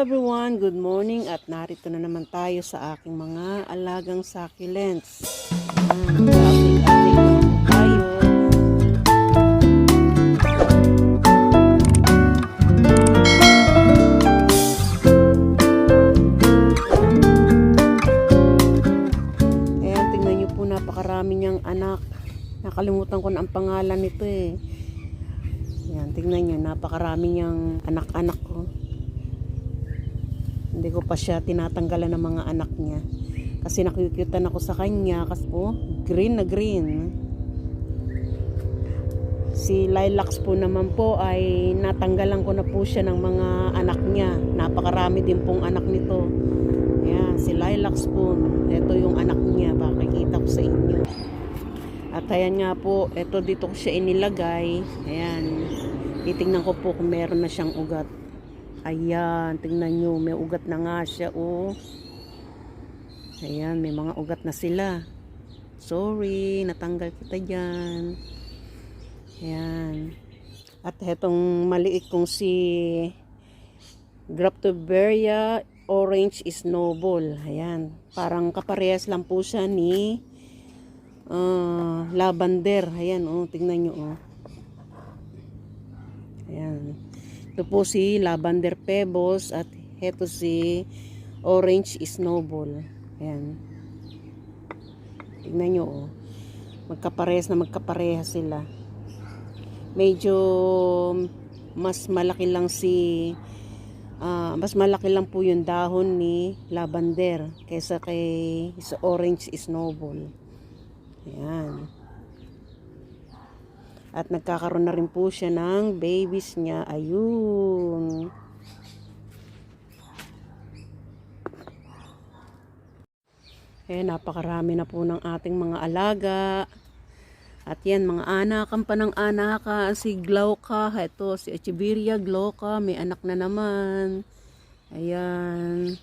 everyone, good morning at narito na naman tayo sa aking mga alagang succulents. Ayan, po tayo. Ayan, tingnan niyo po napakarami niyang anak. Nakalimutan ko na ang pangalan nito eh. Ayan, tingnan niyo napakarami niyang anak-anak ko. Hindi ko pa siya tinatanggalan ng mga anak niya. Kasi nakikitan ako sa kanya. Kasi, oh, green na green. Si Lilacs po naman po ay natanggalan ko na po siya ng mga anak niya. Napakarami din pong anak nito. Ayan, si Lilacs po. Ito yung anak niya. Pakikita ko sa inyo. At ayan nga po, ito dito ko siya inilagay. Ayan. Titingnan ko po kung meron na siyang ugat. Ayan, tingnan nyo, may ugat na nga siya, oh. Ayan, may mga ugat na sila. Sorry, natanggal kita dyan. Ayan. At hetong maliit kong si Graptoberia Orange Snowball. Ayan, parang kaparehas lang po siya ni ah, lavender. Ayan, oh, tingnan nyo, oh. Ayan. Ito po si Lavender Pebbles at ito si Orange Snowball. Ayan. Tingnan nyo, oh. Magkaparehas na magkaparehas sila. Medyo mas malaki lang si ah, mas malaki lang po yung dahon ni lavender kaysa kay sa orange snowball. Ayan. At nagkakaroon na rin po siya ng babies niya. Ayun. Eh, napakarami na po ng ating mga alaga. At yan, mga anakan pa ng anaka. Si Glauca, ito, si Echeveria Glauca, may anak na naman. Ayan.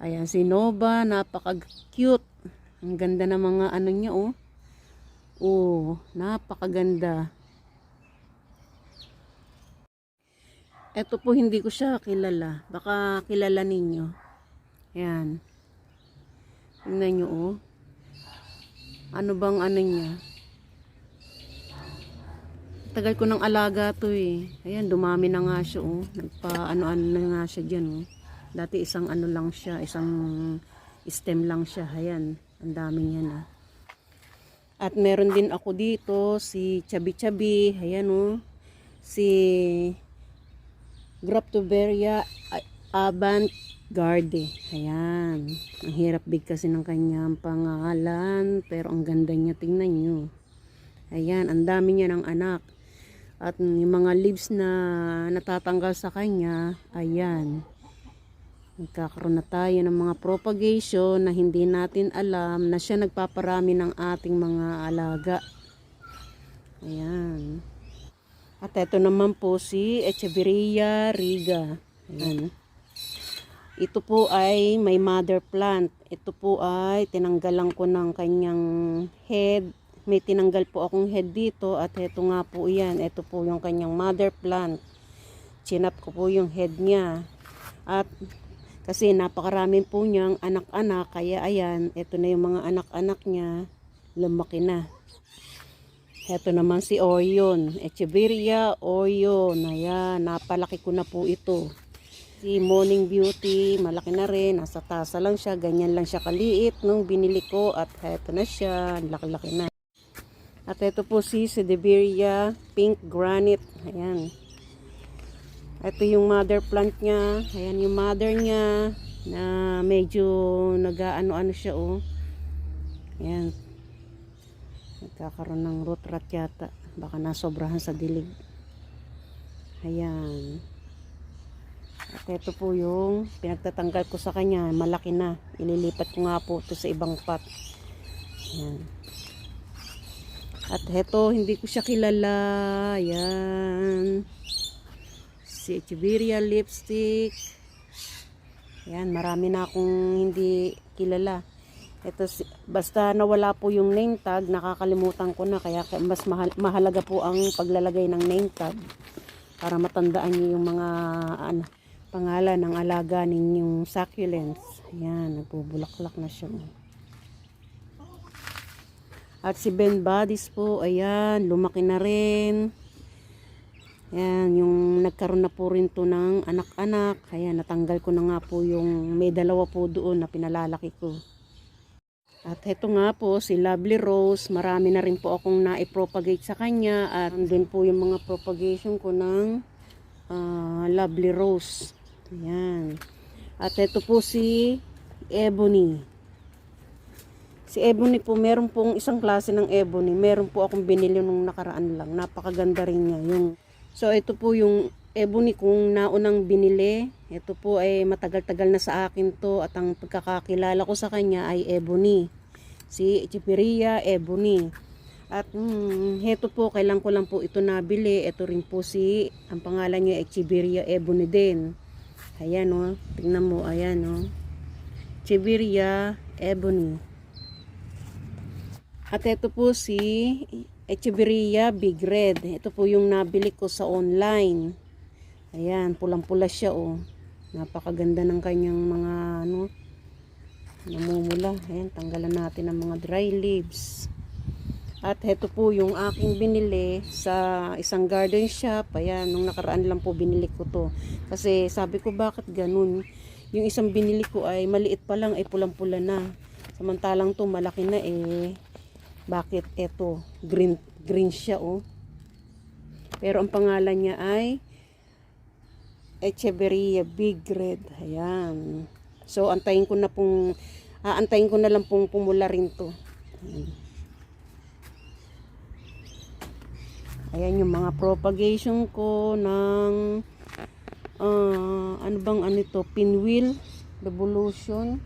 Ayan, si Nova, napaka-cute. Ang ganda ng mga ano niya, oh. Oh, napakaganda. Ito po hindi ko siya kilala. Baka kilala ninyo. Yan. Tingnan nyo oh. Ano bang ano niya? Tagal ko ng alaga to eh. Ayan, dumami na nga siya oh. Nagpa ano-ano na nga siya dyan oh. Dati isang ano lang siya, isang stem lang siya. Ayan, ang dami niya na. At meron din ako dito si Chabi Chabi, ayan oh. Si Graptoberia Avant Garde. Ayan. Ang hirap bigkasin ng kanyang pangalan, pero ang ganda niya tingnan niyo. Ayan, ang dami niya ng anak. At yung mga leaves na natatanggal sa kanya, ayan. Nagkakaroon na tayo ng mga propagation na hindi natin alam na siya nagpaparami ng ating mga alaga. Ayan. At ito naman po si Echeveria riga. Ayan. Ito po ay may mother plant. Ito po ay tinanggalan ko ng kanyang head. May tinanggal po akong head dito at ito nga po yan. Ito po yung kanyang mother plant. Chinap ko po yung head niya. At kasi napakarami po niyang anak-anak, kaya ayan, ito na yung mga anak-anak niya, lumaki na. Ito naman si Orion, Echeveria Orion, ayan, napalaki ko na po ito. Si Morning Beauty, malaki na rin, nasa tasa lang siya, ganyan lang siya kaliit nung binili ko at ito na siya, laki-laki na. At ito po si Sedeveria Pink Granite, ayan. Ito yung mother plant niya. Ayan yung mother niya na medyo nag-ano-ano siya oh. Ayan. Nagkakaroon ng root rot yata. Baka nasobrahan sa dilig. Ayan. At ito po yung pinagtatanggal ko sa kanya. Malaki na. Ililipat ko nga po ito sa ibang pot. Ayan. At ito, hindi ko siya kilala. Ayan si Echeveria lipstick. Yan, marami na akong hindi kilala. Ito, si- basta nawala po yung name tag, nakakalimutan ko na. Kaya ka- mas mahal, mahalaga po ang paglalagay ng name tag para matandaan niyo yung mga ano, pangalan ng alaga ninyong succulents. Ayan, nagbubulaklak na siya. At si Ben Badis po, ayan, lumaki na rin. Ayan, yung nagkaroon na po rin to ng anak-anak. Ayan, natanggal ko na nga po yung may dalawa po doon na pinalalaki ko. At heto nga po, si Lovely Rose, marami na rin po akong na-propagate sa kanya. At din po yung mga propagation ko ng ah, Lovely Rose. Ayan. At heto po si Ebony. Si Ebony po, meron pong isang klase ng Ebony. Meron po akong binili nung nakaraan lang. Napakaganda rin niya. Yung, so, ito po yung Ebony kung naunang binili. Ito po ay matagal-tagal na sa akin to. At ang pagkakakilala ko sa kanya ay Ebony. Si Echeveria Ebony. At hmm, heto po, kailan ko lang po ito nabili. Ito rin po si, ang pangalan niya Echeveria Ebony din. Ayan o, tingnan mo, ayan o. Echeveria Ebony. At ito po si Echeveria Big Red. Ito po yung nabili ko sa online. Ayan, pulang-pula siya oh. Napakaganda ng kanyang mga ano, namumula. Ayan, tanggalan natin ang mga dry leaves. At ito po yung aking binili sa isang garden shop. Ayan, nung nakaraan lang po binili ko to. Kasi sabi ko bakit ganun. Yung isang binili ko ay maliit pa lang ay pulang-pula na. Samantalang to malaki na eh. Bakit eto green green siya oh. Pero ang pangalan niya ay Echeveria Big Red. Ayan. So antayin ko na pong aantayin ko na lang pong pumula rin to. Ayan. Ayan yung mga propagation ko ng ah, ano bang ano ito, pinwheel revolution.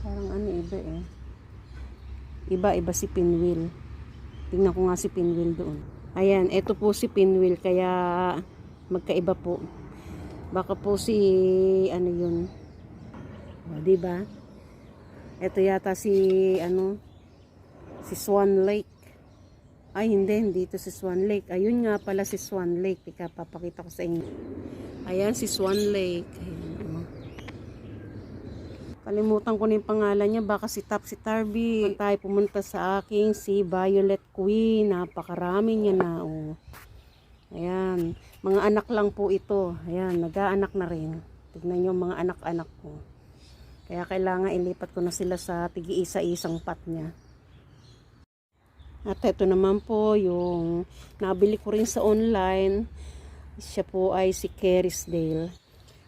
Parang ano iba eh. Iba iba si pinwheel. Tingnan ko nga si pinwheel doon. Ayan, ito po si pinwheel kaya magkaiba po. Baka po si ano yun. O, di ba? Ito yata si ano si Swan Lake. Ay, hindi, hindi ito si Swan Lake. Ayun nga pala si Swan Lake. Ika, papakita ko sa inyo. Ayan, si Swan Lake. Ayan. Kalimutan ko na pangalan niya. Baka si Topsy Tarby. Tayo pumunta sa aking si Violet Queen. Napakarami niya na. Oh. Ayan. Mga anak lang po ito. Ayan, nag-aanak na rin. Tignan niyo mga anak-anak ko. Kaya kailangan ilipat ko na sila sa tigi-isa-isang pot niya. At ito naman po yung nabili ko rin sa online. Siya po ay si Kerisdale.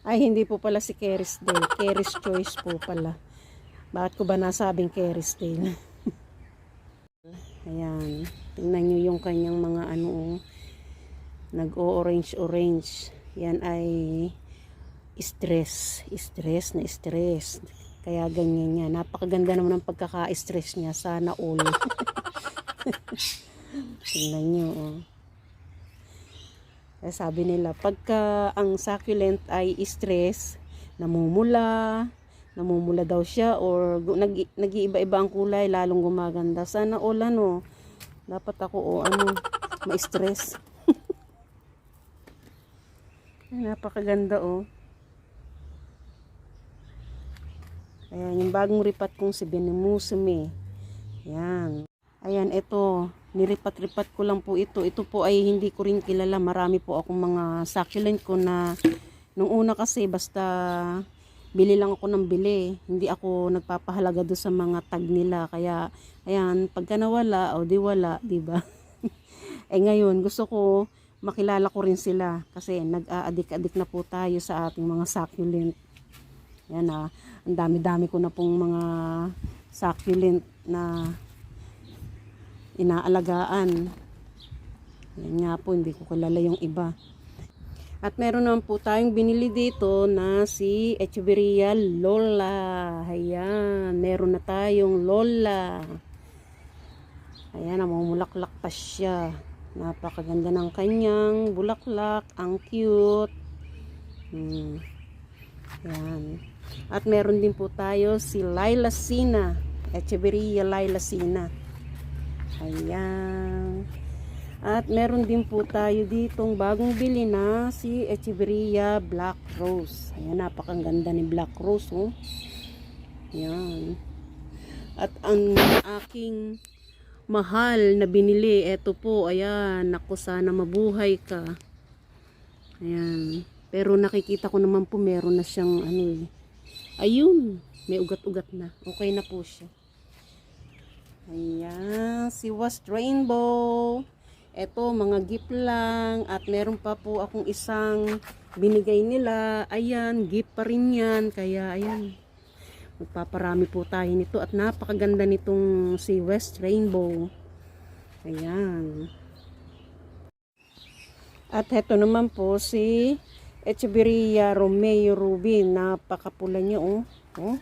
Ay, hindi po pala si Kerisdale. Keris Choice po pala. Bakit ko ba nasabing Kerisdale? Ayan. Tingnan nyo yung kanyang mga ano, oh. nag-o-orange-orange. Yan ay stress. Stress na stress. Kaya ganyan niya. Napakaganda naman ang pagkaka-stress niya. Sana all. Tingnan nyo, oh. Kaya sabi nila, pagka ang succulent ay stress, namumula, namumula daw siya, or nag, nag-iiba-iba ang kulay, lalong gumaganda. Sana all ano, dapat ako, o ano, ma-stress. Napakaganda, oh. Ayan, yung bagong ripat kong si Benemusume. Yan. Ayan, ito. Niripat-ripat ko lang po ito. Ito po ay hindi ko rin kilala. Marami po akong mga succulent ko na nung una kasi basta bili lang ako ng bili. Hindi ako nagpapahalaga do sa mga tag nila. Kaya, ayan, pagka nawala, o di wala, di ba? eh ngayon, gusto ko makilala ko rin sila. Kasi nag-aadik-adik na po tayo sa ating mga succulent. Yan ah, ang dami-dami ko na pong mga succulent na inaalagaan. Yan nga po, hindi ko kilala yung iba. At meron naman po tayong binili dito na si Echeveria Lola. Ayan, meron na tayong Lola. Ayan, namumulaklak pa siya. Napakaganda ng kanyang bulaklak. Ang cute. Hmm. Ayan. At meron din po tayo si Laila Sina. Echeveria Laila Sina. Ayan. At meron din po tayo ditong bagong bili na si Echeveria Black Rose. Ayan, napakaganda ni Black Rose, oh. Ayan. At ang aking mahal na binili, eto po, ayan, naku, sana mabuhay ka. Ayan. Pero nakikita ko naman po, meron na siyang, ano eh. Ayun, may ugat-ugat na. Okay na po siya. Ayan, si West Rainbow. Ito, mga gift lang. At meron pa po akong isang binigay nila. Ayan, gift pa rin yan. Kaya, ayan. Magpaparami po tayo nito. At napakaganda nitong si West Rainbow. Ayan. At heto naman po si Echeveria Romeo Rubin. Napakapula niya, oh. oh.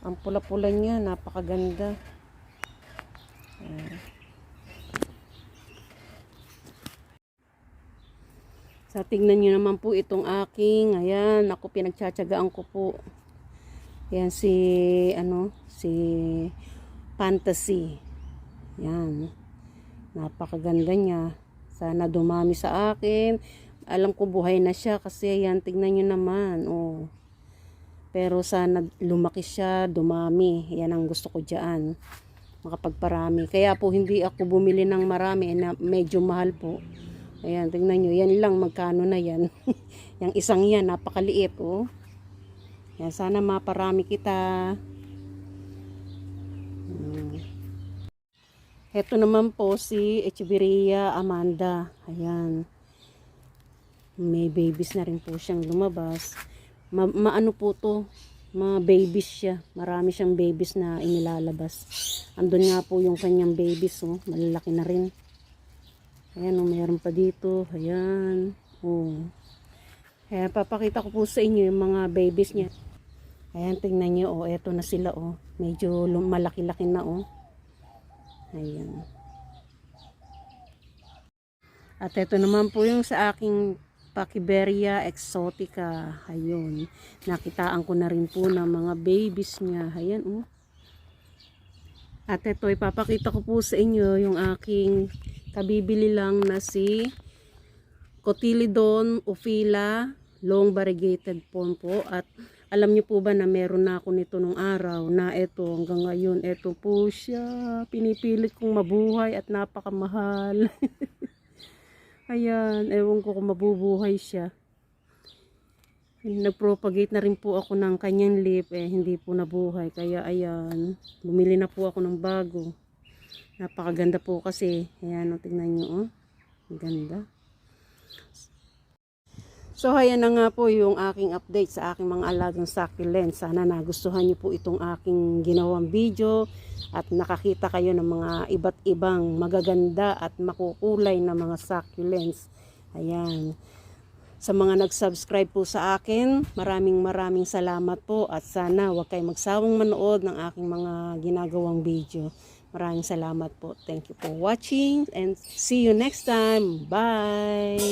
Ang pula-pula niya, napakaganda. Sa tingnan nyo naman po itong aking, ayan, ako pinagtsatsagaan ko po. Ayan si, ano, si Fantasy. Ayan. Napakaganda niya. Sana dumami sa akin. Alam ko buhay na siya kasi ayan, tingnan nyo naman. Oh. Pero sana lumaki siya, dumami. Yan ang gusto ko dyan. Makapagparami. Kaya po hindi ako bumili ng marami na medyo mahal po. Ayan, tingnan nyo. Yan lang, magkano na yan. yung isang yan, napakaliit, oh. Yan, sana maparami kita. Hmm. Naman po si Echeveria Amanda. Ayan. May babies na rin po siyang lumabas. Ma maano po to? Mga babies siya. Marami siyang babies na inilalabas. Andun nga po yung kanyang babies, oh. Malalaki na rin. Ayan, oh, mayroon pa dito. Ayan. Oh. Ayan, papakita ko po sa inyo yung mga babies niya. Ayan, tingnan nyo, oh. Eto na sila, oh. Medyo malaki-laki na, oh. Ayan. At ito naman po yung sa aking Pakiberia exotica. Ayun. Nakitaan ko na rin po ng mga babies niya. Ayan, oh. At ito, ipapakita ko po sa inyo yung aking kabibili lang na si Cotyledon Ophila long variegated pond po. At alam niyo po ba na meron na ako nito nung araw na ito hanggang ngayon. Ito po siya. Pinipilit kong mabuhay at napakamahal. Ayan, ewan ko kung mabubuhay siya. Nagpropagate na rin po ako ng kanyang lip eh, hindi po nabuhay. Kaya ayan, bumili na po ako ng bago. Napakaganda po kasi. Ayan, o, tingnan nyo, oh. Ang ganda. So, ayan na nga po yung aking update sa aking mga alagang succulents. Sana nagustuhan niyo po itong aking ginawang video at nakakita kayo ng mga iba't ibang magaganda at makukulay na mga succulents. Ayan. Sa mga nag-subscribe po sa akin, maraming maraming salamat po at sana huwag kayong magsawang manood ng aking mga ginagawang video. Maraming salamat po. Thank you for watching and see you next time. Bye!